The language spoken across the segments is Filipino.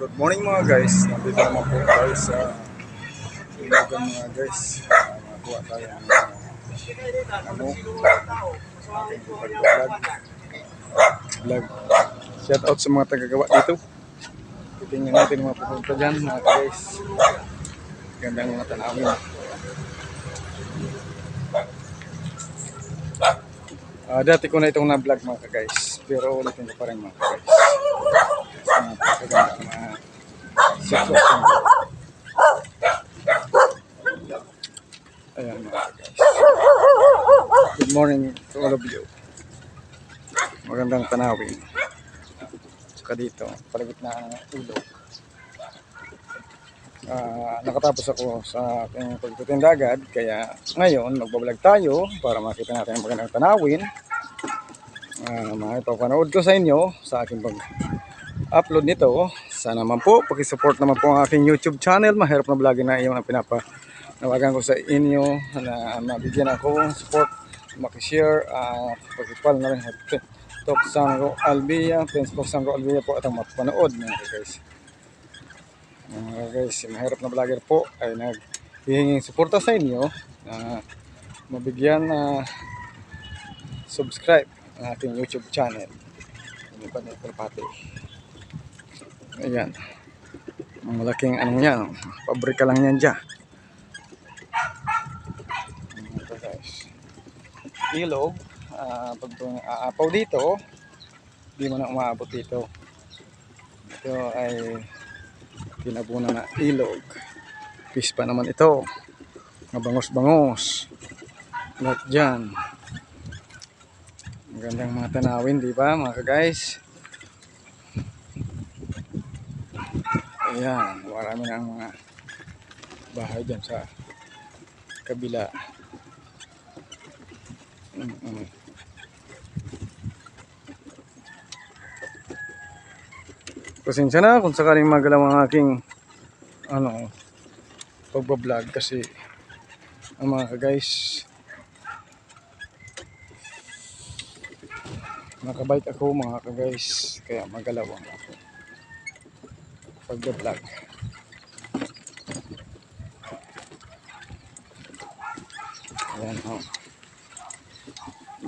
Good morning mga guys. Nandito naman po tayo sa Ilogan mga guys. Uh, Makakuha tayo ng uh, ano, ating pag-vlog. Vlog. Shout out sa mga tagagawa dito. Titingnan natin mga pupunta dyan mga guys. Gandang mga tanawin. Ah, dati ko na itong na-vlog mga guys. Pero ulitin ko pa rin mga guys. Napakaganda ng mga ko. Ayan mga. Good morning to all of you. Magandang tanawin. Saka dito, palagit na ilog. Ah, nakatapos ako sa aking pagtitinda agad kaya ngayon magbablog tayo para makita natin ang magandang tanawin uh, mga ipapanood ko sa inyo sa aking pag upload nito sana naman po pakisupport naman po ang aking youtube channel mahirap na vlogin na iyon ang pinapanawagan ko sa inyo na mabigyan ako ng support makishare uh, pagkipal na rin Tok Sangro Albia Prince Tok Sangro Albia po at ang mapanood mga guys mga guys, mahirap na vlogger po ay naghihinging suporta sa inyo na mabigyan na subscribe ang ating YouTube channel. Ano ba na? Ayan. Ang malaking ano yan, pabrika lang yan dyan. Ito guys. Ilog, ah, pag aapaw dito, hindi mo na umaabot dito. Ito ay kinabunan na ilog. Fish pa naman ito. Mabangos-bangos. Lahat dyan. Magandang mga tanawin, di ba mga guys? Ayan, marami na ang mga bahay dyan sa kabila. Mm-mm. Pasensya na kung sakaling magalaw ang aking ano pagbablog kasi ang mga guys nakabike ako mga guys kaya magalaw ako pagbablog ayan ho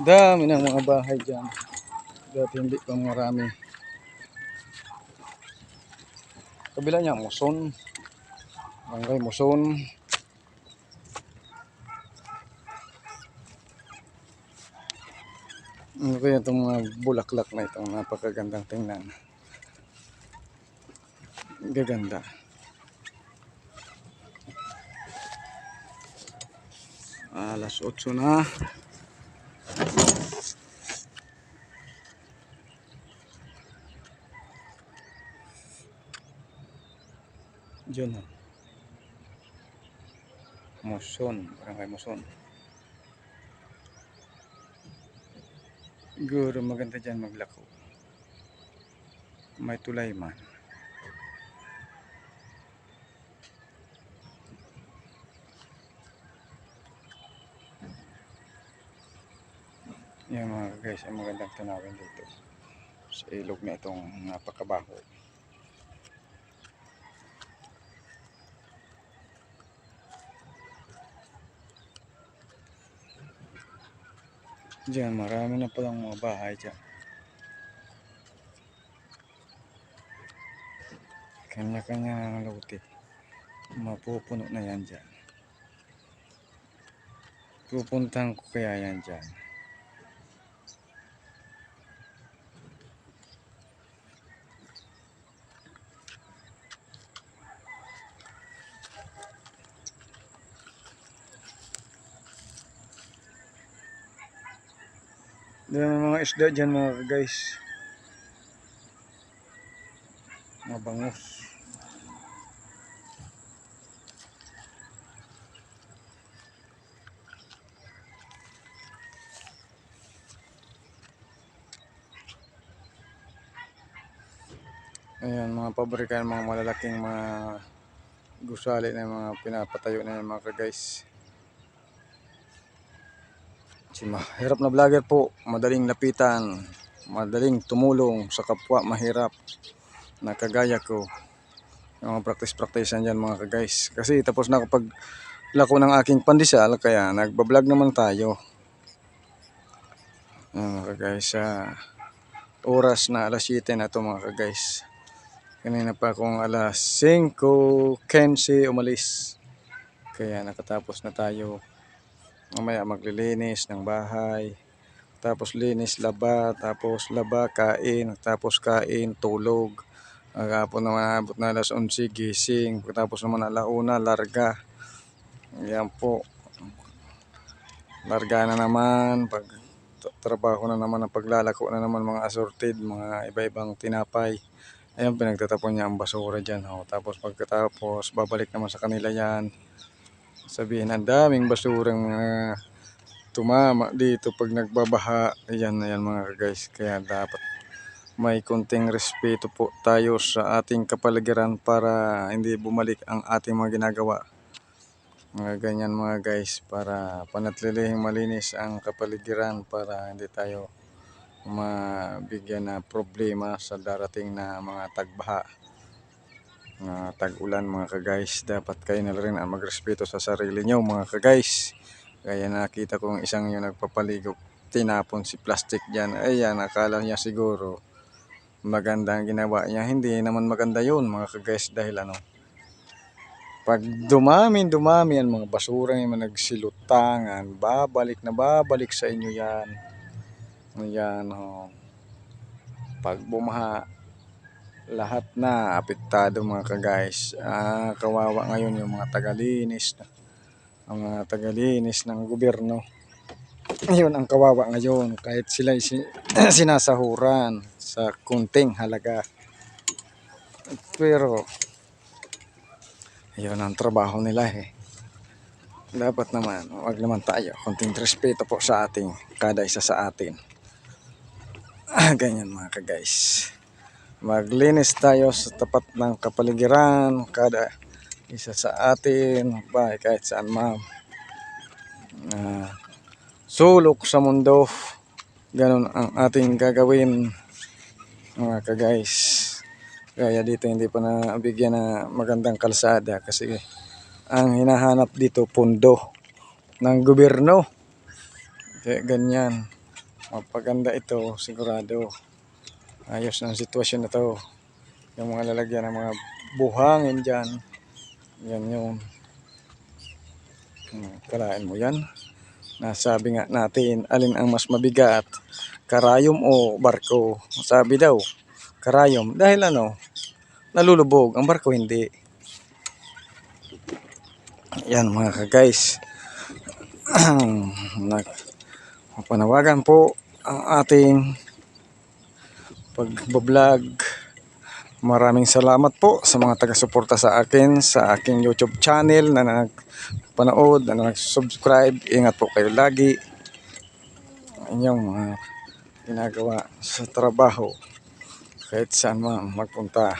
dami ng mga bahay dyan. Dati hindi pa marami. Kabila niya muson. Barangay muson. Ano kaya itong mga bulaklak na itong napakagandang tingnan gaganda alas 8 na Diyan na. Muson, barangay Muson. Siguro maganda dyan maglako. May tulay man. Yan mga guys, ay magandang tanawin dito. Sa ilog na itong napakabaho. Diyan, marami na palang mga bahay dyan. Kanya-kanya ng lote. Mapupuno na yan dyan. Pupuntahan ko kaya yan dyan. Doon may mga isda dyan mga guys. Mga bangus. Ayan, mga pabrika ng mga malalaking mga gusali na mga pinapatayo na mga guys. Si mahirap na vlogger po, madaling lapitan, madaling tumulong sa kapwa mahirap na kagaya ko. Yung mga practice-practice dyan mga ka-guys. Kasi tapos na ako pag lako ng aking pandesal, kaya nagbablog naman tayo. Ayan, mga ka-guys, ah, oras na alas 7 na to mga ka-guys. Kanina pa akong alas 5.15 umalis. Kaya nakatapos na tayo. Mamaya maglilinis ng bahay. Tapos linis, laba. Tapos laba, kain. Tapos kain, tulog. Agapon naman abot na alas 11 gising. Pagkatapos naman alauna, larga. Yan po. Larga na naman. Pag trabaho na naman ang paglalako na naman mga assorted, mga iba-ibang tinapay. Ayan, pinagtatapon niya ang basura dyan. Oh. Tapos pagkatapos, babalik naman sa kanila yan. Sabihin, ang daming basurang mga tumama dito pag nagbabaha. Ayan, ayan mga guys. Kaya dapat may konting respeto po tayo sa ating kapaligiran para hindi bumalik ang ating mga ginagawa. Mga ganyan mga guys para panatilihing malinis ang kapaligiran para hindi tayo mabigyan na problema sa darating na mga tagbaha mga tag-ulan mga ka-guys dapat kayo na rin ang magrespeto sa sarili nyo mga ka-guys kaya nakita kong isang yung nagpapaligo tinapon si plastic dyan. Ayan akala niya siguro maganda ang ginawa niya. Hindi naman maganda yun mga ka-guys dahil ano pag dumami dumami ang mga basura yung mga nagsilutangan babalik na babalik sa inyo yan. Ayan oh. pag bumaha lahat na apektado mga ka-guys. Ah, kawawa ngayon yung mga tagalinis na ang mga tagalinis ng gobyerno. Yun ang kawawa ngayon kahit sila si, sinasahuran sa kunting halaga. Pero yun ang trabaho nila eh. Dapat naman, wag naman tayo. Kunting respeto po sa ating, kada isa sa atin. Ganyan mga ka-guys maglinis tayo sa tapat ng kapaligiran kada isa sa atin bahay kahit saan ma'am. Ah, sulok sa mundo. Ganun ang ating gagawin mga ka-guys. Kaya dito hindi pa nabigyan na magandang kalsada kasi ang hinahanap dito pundo ng gobyerno. Kaya ganyan. Mapaganda ito sigurado ayos na sitwasyon na to. Yung mga lalagyan ng mga buhangin dyan. Yan yung Hmm, kalain mo yan. Nasabi nga natin alin ang mas mabigat karayom o barko? Sabi daw karayom. Dahil ano nalulubog ang barko hindi. Yan mga ka-guys nag panawagan po ang ating pagbablog. Maraming salamat po sa mga taga-suporta sa akin sa aking YouTube channel na nagpanood, na nag-subscribe. Ingat po kayo lagi. Inyong mga ginagawa sa trabaho kahit saan man magpunta.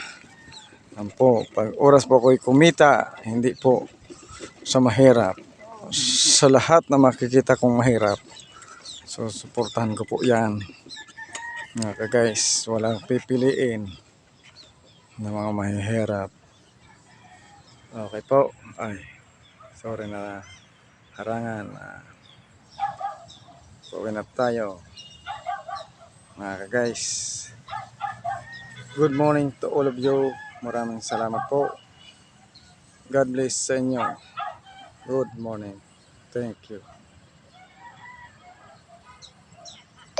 Yan po, pag oras po ako'y kumita, hindi po sa mahirap. Sa lahat na makikita kong mahirap, so suportahan ko po yan. Mga ka-guys, walang pipiliin na mga mahihirap. Okay po. Ay, sorry na harangan. Uh, Pauwi na tayo. Mga ka-guys, good morning to all of you. Maraming salamat po. God bless sa inyo. Good morning. Thank you.